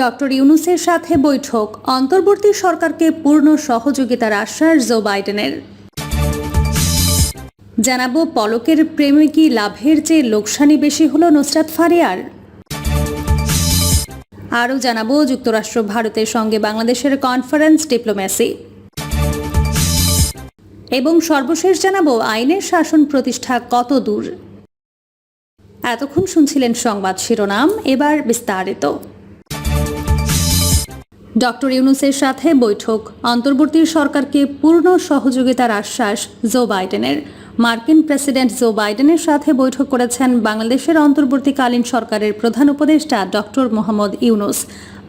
Doctor ইউনুসের সাথে বৈঠক, অন্তর্বর্তী সরকারকে পূর্ণ সহযোগিতার আশ্বাস জো বাইডেনের। জানাব পলকের প্রেমে কি লাভের চেয়ে লোকসানি বেশি হলো নুসরাত ফারিয়ার। আরও জানাব যুক্তরাষ্ট্র ভারতের সঙ্গে বাংলাদেশের কনফারেন্স ডিপ্লোম্যাসি এবং সর্বশেষ জানাব আইনের শাসন প্রতিষ্ঠা কত দূর। এতক্ষণ শুনছিলেন সংবাদ শিরোনাম, এবার বিস্তারিত। ডক্টর ইউনুসের সাথে বৈঠক। অন্তর্বর্তী সরকারকে পূর্ণ সহযোগিতার আশ্বাস জো বাইডেনের। মার্কিন প্রেসিডেন্ট জো বাইডেনের সাথে বৈঠক করেছেন বাংলাদেশের অন্তর্বর্তীকালীন সরকারের প্রধান উপদেষ্টা ডক্টর মোহাম্মদ ইউনুস।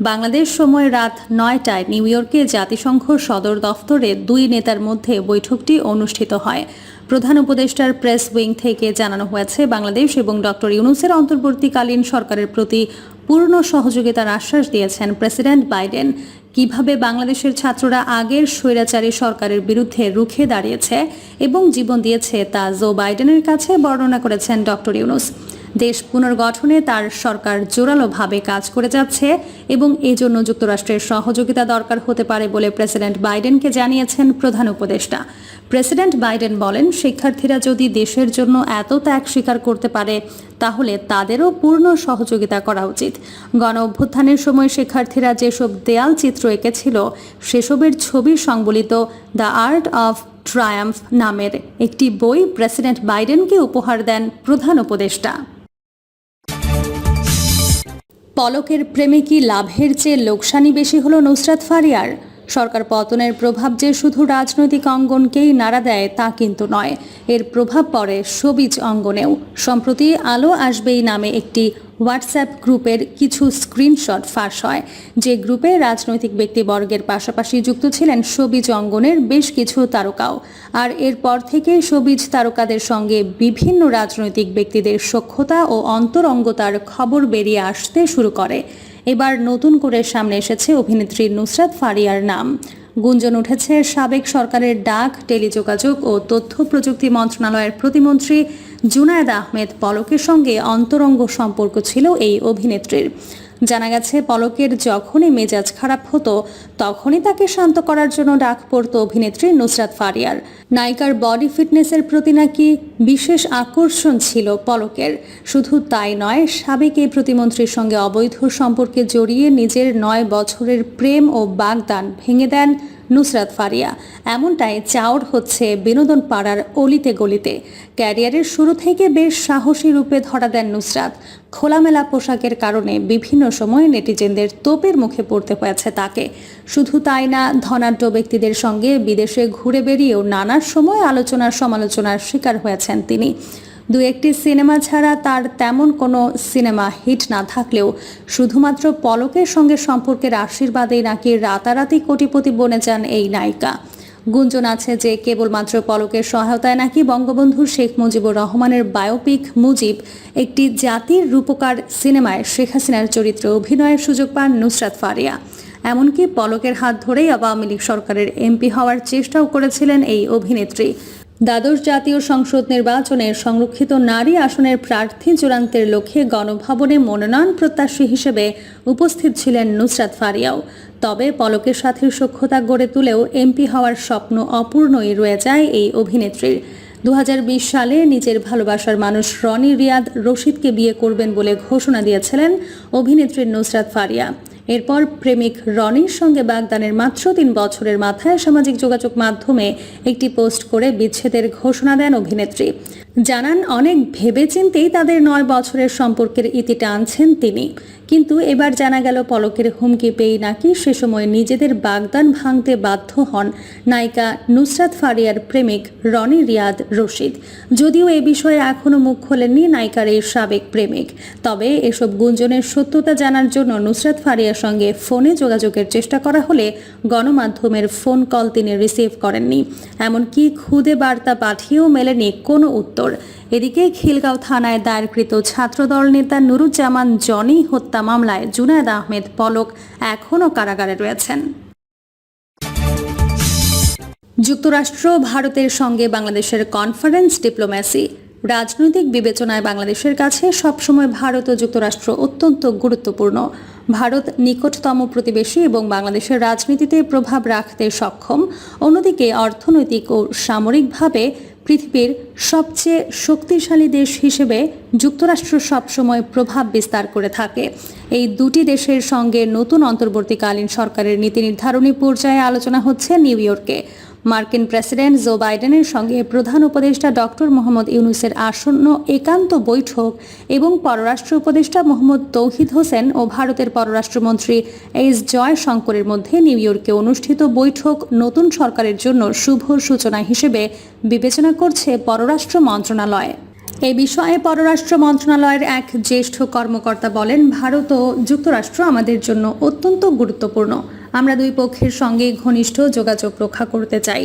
বাংলাদেশ সময় রাত নয়টায় নিউ ইয়র্কে জাতিসংঘ সদর দফতরে দুই নেতার মধ্যে বৈঠকটি অনুষ্ঠিত হয়। প্রধান উপদেষ্টার প্রেস উইং থেকে জানানো হয়েছে, বাংলাদেশ এবং ডক্টর ইউনুসের অন্তর্বর্তীকালীন সরকারের প্রতি পূর্ণ সহযোগিতার আশ্বাস দিয়েছেন প্রেসিডেন্ট বাইডেন। কীভাবে বাংলাদেশের ছাত্ররা আগের স্বৈরাচারী সরকারের বিরুদ্ধে রুখে দাঁড়িয়েছে এবং জীবন দিয়েছে তা জো বাইডেনের কাছে বর্ণনা করেছেন ডক্টর ইউনুস। দেশ পুনর্গঠনে তার সরকার জোরালোভাবে কাজ করে যাচ্ছে এবং এজন্য যুক্তরাষ্ট্রের সহযোগিতা দরকার হতে পারে বলে প্রেসিডেন্ট বাইডেনকে জানিয়েছেন প্রধান উপদেষ্টা। প্রেসিডেন্ট বাইডেন বলেন, শিক্ষার্থীরা যদি দেশের জন্য এত ত্যাগ স্বীকার করতে পারে, তাহলে তাদেরও পূর্ণ সহযোগিতা করা উচিত। গণ অভ্যুত্থানের সময় শিক্ষার্থীরা যেসব দেয়াল চিত্র এঁকেছিল, সেসবের ছবি সংবলিত দ্য আর্ট অফ ট্রায়াম্ফ নামের একটি বই প্রেসিডেন্ট বাইডেনকে উপহার দেন প্রধান উপদেষ্টা। পলকের প্রেমে কি লাভের চেয়ে লোকসানি বেশি হলো নুসরাত ফারিয়ার? সরকার পতনের প্রভাব যে শুধু রাজনৈতিক অঙ্গনকেই নাড়া দেয় তা কিন্তু নয়। এর প্রভাব পড়ে সবিজ অঙ্গনেও। সম্প্রতি আলো আসবেই নামে একটি হোয়াটসঅ্যাপ গ্রুপের কিছু স্ক্রিনশট ফাঁস হয়। যে গ্রুপে রাজনৈতিক ব্যক্তিবর্গের পাশাপাশি যুক্ত ছিলেন সবিজ অঙ্গনের বেশ কিছু তারকাও। আর এরপর থেকে সবিজ তারকাদের সঙ্গে বিভিন্ন রাজনৈতিক ব্যক্তিদের সখ্যতা ও অন্তরঙ্গতার খবর বেরিয়ে আসতে শুরু করে। এবার নতুন করে সামনে এসেছে অভিনেত্রী নুসরাত ফারিয়ার নাম। গুঞ্জন উঠেছে সাবেক সরকারের ডাক, টেলিযোগাযোগ ও তথ্য প্রযুক্তি মন্ত্রণালয়ের প্রতিমন্ত্রী জুনায়দ আহমেদ পলকের সঙ্গে অন্তরঙ্গ সম্পর্ক ছিল এই অভিনেত্রীর। জানা গেছে, পলকের যখনই মেজাজ খারাপ হতো, তখনই তাকে শান্ত করার জন্য ডাক পড়ত অভিনেত্রী নুসরাত ফারিয়ার। নায়িকার বডি ফিটনেসের প্রতি নাকি বিশেষ আকর্ষণ ছিল পলকের। শুধু তাই নয়, সাবেক এই প্রতিমন্ত্রীর সঙ্গে অবৈধ সম্পর্কে জড়িয়ে নিজের নয় বছরের প্রেম ও বাগদান ভেঙে দেন নুসরাত ফারিয়া। এমনটাই চাওর হচ্ছে বিনোদন পাড়ার অলিতে গলিতে। ক্যারিয়ারের শুরু থেকে বেশ সাহসী রূপে ধরা দেন নুসরাত। খোলামেলা পোশাকের কারণে বিভিন্ন সময়ে নেটিজেনদের তোপের মুখে পড়তে হয়েছে তাকে। শুধু তাই না, ধনাঢ্য ব্যক্তিদের সঙ্গে বিদেশে ঘুরে বেরিয়েও নানা সময় আলোচনার সমালোচনার শিকার হয়েছেন তিনি। দু একটি সিনেমা ছাড়া তার তেমন কোনো সিনেমা হিট না থাকলেও শুধুমাত্র পলকের সঙ্গে সম্পর্কের আশীর্বাদেই নাকি রাতারাতি কোটিপতি বনে যান এই নায়িকা। গুঞ্জন আছে যে কেবলমাত্র পলকের সহায়তায় নাকি বঙ্গবন্ধু শেখ মুজিবুর রহমানের বায়োপিক মুজিব একটি জাতির রূপকার সিনেমায় শেখ হাসিনার চরিত্রে অভিনয়ের সুযোগ পান নুসরাত ফারিয়া। এমনকি পলকের হাত ধরেই আওয়ামী লীগ সরকারের এমপি হওয়ার চেষ্টাও করেছিলেন এই অভিনেত্রী। দ্বাদশ জাতীয় সংসদ নির্বাচনে সংরক্ষিত নারী আসনের প্রার্থী চূড়ান্তের লক্ষ্যে গণভবনে মনোনয়ন প্রত্যাশী হিসেবে উপস্থিত ছিলেন নুসরাত ফারিয়াও। তবে পলকের সাথে সখ্যতা গড়ে তুলেও এমপি হওয়ার স্বপ্ন অপূর্ণই রয়ে যায় এই অভিনেত্রীর। দু হাজার বিশ সালে নিজের ভালোবাসার মানুষ রনি রিয়াদ রশিদকে বিয়ে করবেন বলে ঘোষণা দিয়েছিলেন অভিনেত্রী নুসরাত ফারিয়া। এরপর প্রেমিক রনির সঙ্গে বাগদানের মাত্র তিন বছরের মাথায় সামাজিক যোগাযোগ মাধ্যমে একটি পোস্ট করে বিচ্ছেদের ঘোষণা দেন অভিনেত্রী। জানান, অনেক ভেবেচিন্তেই তাদের নয় বছরের সম্পর্কের ইতি টানছেন তিনি। কিন্তু এবার জানা গেল পলকের হুমকি পেয়ে নাকি সে সময় নিজেদের বাগদান ভাঙতে বাধ্য হন নায়িকা নুসরাত ফারিয়ার প্রেমিক রনি রিয়াদ রশিদ। যদিও এ বিষয়ে এখনও মুখ খোলেননি নায়িকার এই সাবেক প্রেমিক। তবে এসব গুঞ্জনের সত্যতা জানার জন্য নুসরাত ফারিয়ার সঙ্গে ফোনে যোগাযোগের চেষ্টা করা হলে গণমাধ্যমের ফোন কল তিনি রিসিভ করেননি। এমনকি খুদে বার্তা পাঠিয়েও মেলেনি কোনো উত্তর। এদিকে খিলগাঁও থানায় দায়েরকৃত ছাত্রদল নেতা নুরুজ্জামান জনি হত্যা মামলায় জুনায়দ আহমেদ পলক এখনও কারাগারে রয়েছেন। যুক্তরাষ্ট্র, ভারতের সঙ্গে বাংলাদেশের কনফারেন্স ডিপ্লোম্যাসি। রাজনৈতিক বিবেচনায় বাংলাদেশের কাছে সবসময় ভারত ও যুক্তরাষ্ট্র অত্যন্ত গুরুত্বপূর্ণ। ভারত নিকটতম প্রতিবেশী এবং বাংলাদেশের রাজনীতিতে প্রভাব রাখতে সক্ষম। অন্যদিকে অর্থনৈতিক ও সামরিকভাবে পৃথিবীর সবচেয়ে শক্তিশালী দেশ হিসেবে যুক্তরাষ্ট্র সবসময় প্রভাব বিস্তার করে থাকে। এই দুটি দেশের সঙ্গে নতুন অন্তর্বর্তীকালীন সরকারের নীতি নির্ধারণী পর্যায়ে আলোচনা হচ্ছে নিউ ইয়র্কে। মার্কিন প্রেসিডেন্ট জো বাইডেনের সঙ্গে প্রধান উপদেষ্টা ডক্টর মোহাম্মদ ইউনুসের আসন্ন একান্ত বৈঠক এবং পররাষ্ট্র উপদেষ্টা মোহাম্মদ তৌহিদ হোসেন ও ভারতের পররাষ্ট্রমন্ত্রী এইস জয় শঙ্করের মধ্যে নিউ ইয়র্কে অনুষ্ঠিত বৈঠক নতুন সরকারের জন্য শুভ সূচনা হিসেবে বিবেচনা করছে পররাষ্ট্র মন্ত্রণালয়। এ বিষয়ে পররাষ্ট্র মন্ত্রণালয়ের এক জ্যেষ্ঠ কর্মকর্তা বলেন, ভারত ও যুক্তরাষ্ট্র আমাদের জন্য অত্যন্ত গুরুত্বপূর্ণ। আমরা দুই পক্ষের সঙ্গে ঘনিষ্ঠ যোগাযোগ রক্ষা করতে চাই।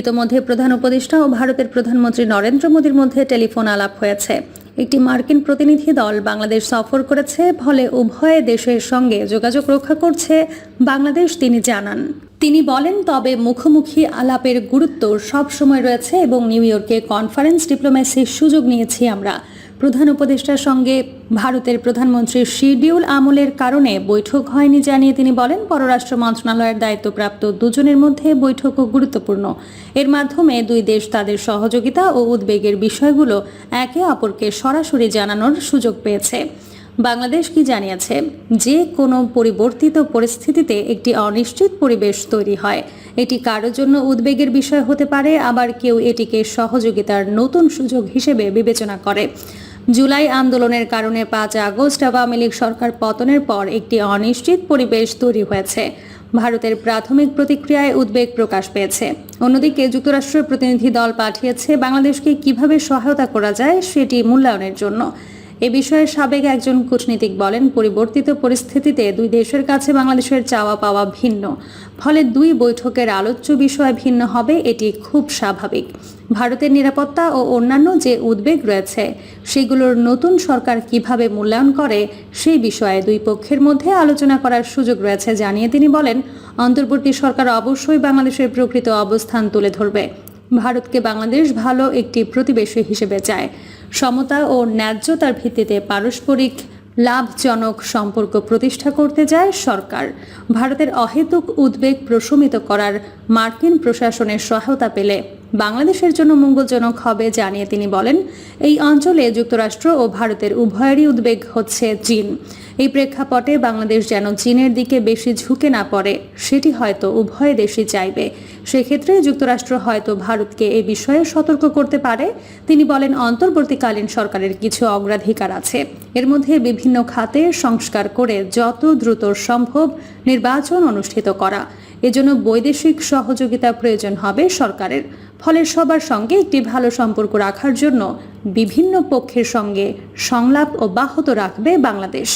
ইতোমধ্যে প্রধান উপদেষ্টা ও ভারতের প্রধানমন্ত্রী নরেন্দ্র মোদীর মধ্যে টেলিফোন আলাপ হয়েছে। একটি মার্কিন প্রতিনিধি দল বাংলাদেশ সফর করেছে, ফলে উভয় দেশের সঙ্গে যোগাযোগ রক্ষা করছে, বাংলাদেশ তিনি জানান। তিনি বলেন, তবে মুখোমুখি আলাপের গুরুত্ব সব সময় রয়েছে এবং নিউ ইয়র্কে কনফারেন্স ডিপ্লোম্যাসির সুযোগ নিয়েছি আমরা। প্রধান উপদেষ্টার সঙ্গে ভারতের প্রধানমন্ত্রীর শিডিউল আমলের কারণে বৈঠক হয়নি জানিয়ে তিনি বলেন, পররাষ্ট্র মন্ত্রণালয়ের দায়িত্বপ্রাপ্ত দুজনের মধ্যে বৈঠকও গুরুত্বপূর্ণ। এর মাধ্যমে দুই দেশ তাদের সহযোগিতা ও উদ্বেগের বিষয়গুলো একে অপরকে সরাসরি জানানোর সুযোগ পেয়েছে। বাংলাদেশ কি জানিয়েছে, যে কোনো পরিবর্তিত পরিস্থিতিতে একটি অনিশ্চিত পরিবেশ তৈরি হয়। এটি কারোর জন্য উদ্বেগের বিষয় হতে পারে, আবার কেউ এটিকে সহযোগিতার নতুন সুযোগ হিসেবে বিবেচনা করে। জুলাই আন্দোলনের কারণে পাঁচ আগস্ট আওয়ামী লীগ সরকার পতনের পর একটি অনিশ্চিত পরিবেশ তৈরি হয়েছে। ভারতের প্রাথমিক প্রতিক্রিয়ায় উদ্বেগ প্রকাশ পেয়েছে। অন্যদিকে যুক্তরাষ্ট্রের প্রতিনিধি দল পাঠিয়েছে বাংলাদেশকে কীভাবে সহায়তা করা যায় সেটি মূল্যায়নের জন্য। এ বিষয়ে সাবেক একজন কূটনীতিক বলেন, পরিবর্তিত পরিস্থিতিতে দুই দেশের কাছে বাংলাদেশের চাওয়া পাওয়া ভিন্ন। ফলে দুই বৈঠকের আলোচ্য বিষয় ভিন্ন হবে, এটি খুব স্বাভাবিক। ভারতের নিরাপত্তা ও অন্যান্য যে উদ্বেগ রয়েছে, সেগুলোর নতুন সরকার কীভাবে মূল্যায়ন করে, সেই বিষয়ে দুই পক্ষের মধ্যে আলোচনা করার সুযোগ রয়েছে জানিয়ে তিনি বলেন, অন্তর্বর্তী সরকার অবশ্যই বাংলাদেশের প্রকৃত অবস্থান তুলে ধরবে। ভারতকে বাংলাদেশ ভালো একটি প্রতিবেশী হিসেবে চায়। সমতা ও ন্যায্যতার ভিত্তিতে পারস্পরিক লাভজনক সম্পর্ক প্রতিষ্ঠা করতে যায় সরকার। ভারতের অহেতুক উদ্বেগ প্রশমিত করার মার্কিন প্রশাসনের সহায়তা পেলে বাংলাদেশের জন্য মঙ্গলজনক হবে জানিয়ে তিনি বলেন, এই অঞ্চলে যুক্তরাষ্ট্র ও ভারতের উভয়েরই উদ্বেগ হচ্ছে চীন। এই প্রেক্ষাপটে বাংলাদেশ যেন চীনের দিকে বেশি ঝুঁকে না পড়ে, সেটি হয়তো উভয় দেশই চাইবে। সেক্ষেত্রে যুক্তরাষ্ট্র হয়তো ভারতকে এ বিষয়ে সতর্ক করতে পারে। তিনি বলেন, অন্তর্বর্তীকালীন সরকারের কিছু অগ্রাধিকার আছে। এর মধ্যে বিভিন্ন খাতে সংস্কার করে যত দ্রুত সম্ভব নির্বাচন অনুষ্ঠিত করা। এজন্য বৈদেশিক সহযোগিতা প্রয়োজন হবে সরকারের। ফলে সবার সঙ্গে একটি ভালো সম্পর্ক রাখার জন্য বিভিন্ন পক্ষের সঙ্গে সংলাপ অব্যাহত রাখবে বাংলাদেশ।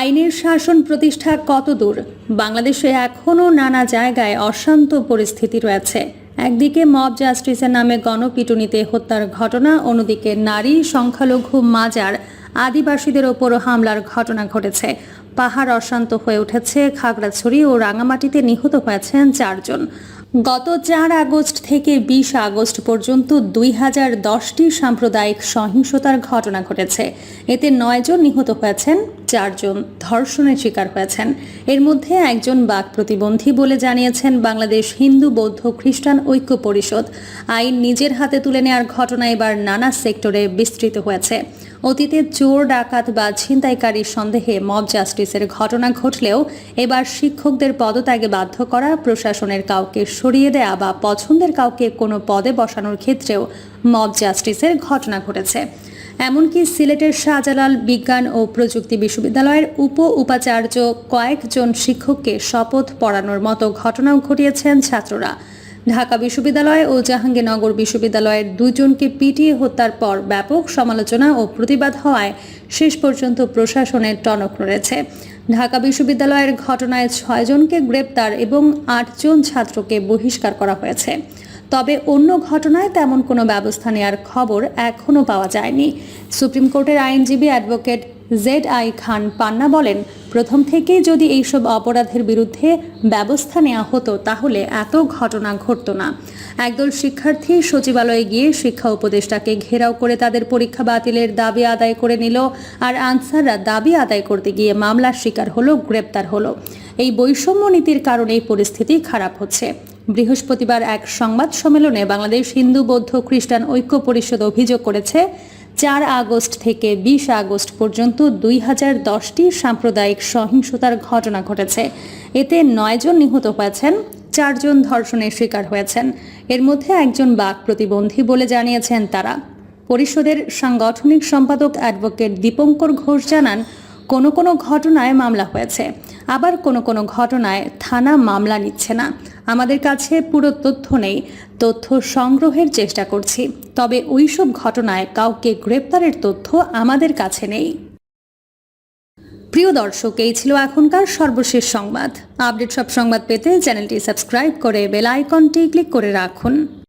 আইনের শাসন প্রতিষ্ঠা কতদূর? বাংলাদেশে এখনও নানা জায়গায় অশান্ত পরিস্থিতি রয়েছে। একদিকে মব জাস্টিসের নামে গণপিটুনিতে হত্যার ঘটনা, অন্যদিকে নারী সংখ্যালঘু মাজার আদিবাসীদের ওপরও হামলার ঘটনা ঘটেছে। পাহাড় অশান্ত হয়ে উঠেছে, খাগড়াছড়ি ও রাঙামাটিতে নিহত হয়েছেন চারজন। গত চার আগস্ট থেকে বিশ আগস্ট পর্যন্ত দুই হাজার দশটি সাম্প্রদায়িক সহিংসতার ঘটনা ঘটেছে। এতে নয়জন নিহত হয়েছেন। চারজন ধর্ষণের শিকার হয়েছেন। এর মধ্যে একজন বাক প্রতিবন্ধী বলে জানিয়েছেন বাংলাদেশ হিন্দু বৌদ্ধ খ্রিস্টান ঐক্য পরিষদ। আইন নিজের হাতে তুলে নেওয়ার ঘটনা এবার নানা সেক্টরে বিস্তৃত হয়েছে। অতীতে চোর, ডাকাত বা ছিনতাইকারীর সন্দেহে মব জাস্টিসের ঘটনা ঘটলেও এবার শিক্ষকদের পদত্যাগে বাধ্য করা প্রশাসনের কাউকে সরিয়ে দেয়া বা পছন্দের কাউকে কোনো পদে বসানোর ক্ষেত্রেও মব জাস্টিসের ঘটনা ঘটেছে। এমনকি সিলেটের শাহজালাল বিজ্ঞান ও প্রযুক্তি বিশ্ববিদ্যালয়ের উপ উপাচার্য কয়েকজন শিক্ষককে শপথ পড়ানোর মতো ঘটনাও ঘটিয়েছেন ছাত্ররা। ঢাকা বিশ্ববিদ্যালয় ও জাহাঙ্গীরনগর বিশ্ববিদ্যালয়ের দুজনকে পিটিয়ে হত্যার পর ব্যাপক সমালোচনা ও প্রতিবাদ হওয়ায় শেষ পর্যন্ত প্রশাসনের টনক নড়েছে। ঢাকা বিশ্ববিদ্যালয়ের ঘটনায় ছয়জনকে গ্রেপ্তার এবং আটজন ছাত্রকে বহিষ্কার করা হয়েছে। তবে অন্য ঘটনায় তেমন কোনো ব্যবস্থা নেওয়ার খবর এখনও পাওয়া যায়নি। সুপ্রিম কোর্টের আইনজীবী advocate Z I Khan Panna বলেন, প্রথম থেকেই যদি এইসব অপরাধের বিরুদ্ধে ব্যবস্থা নেওয়া হতো, তাহলে এত ঘটনা ঘটতো না। একদল শিক্ষার্থী সচিবালয়ে গিয়ে শিক্ষা উপদেষ্টাকে ঘেরাও করে তাদের পরীক্ষা বাতিলের দাবি আদায় করে নিল আর আনসাররা দাবি আদায় করতে গিয়ে মামলার শিকার হলো, গ্রেপ্তার হলো। এই বৈষম্য নীতির কারণে এই পরিস্থিতি খারাপ হচ্ছে। বৃহস্পতিবার এক সংবাদ সম্মেলনে বাংলাদেশ হিন্দু বৌদ্ধ খ্রিস্টান ঐক্য পরিষদ অভিযোগ করেছে, চার আগস্ট থেকে বিশ আগস্ট পর্যন্ত দুই হাজার দশটি সাম্প্রদায়িক সহিংসতার ঘটনা ঘটেছে। এতে নয়জন নিহত হয়েছেন চারজন ধর্ষণের শিকার হয়েছেন। এর মধ্যে একজন বাক প্রতিবন্ধী বলে জানিয়েছেন তারা। পরিষদের সাংগঠনিক সম্পাদক অ্যাডভোকেট দীপঙ্কর ঘোষ জানান, কোনো কোনো ঘটনায় মামলা হয়েছে, আবার কোনো কোনো ঘটনায় থানা মামলা নিচ্ছে না। আমাদের কাছে পুরো তথ্য নেই, তথ্য সংগ্রহের চেষ্টা করছি, তবে ওইসব ঘটনায় কাউকে গ্রেপ্তারের তথ্য আমাদের কাছে নেই। প্রিয় দর্শক, এই ছিল এখনকার সর্বশেষ সংবাদ। আপডেট সব সংবাদ পেতে চ্যানেলটি সাবস্ক্রাইব করে বেল আইকনটি ক্লিক করে রাখুন।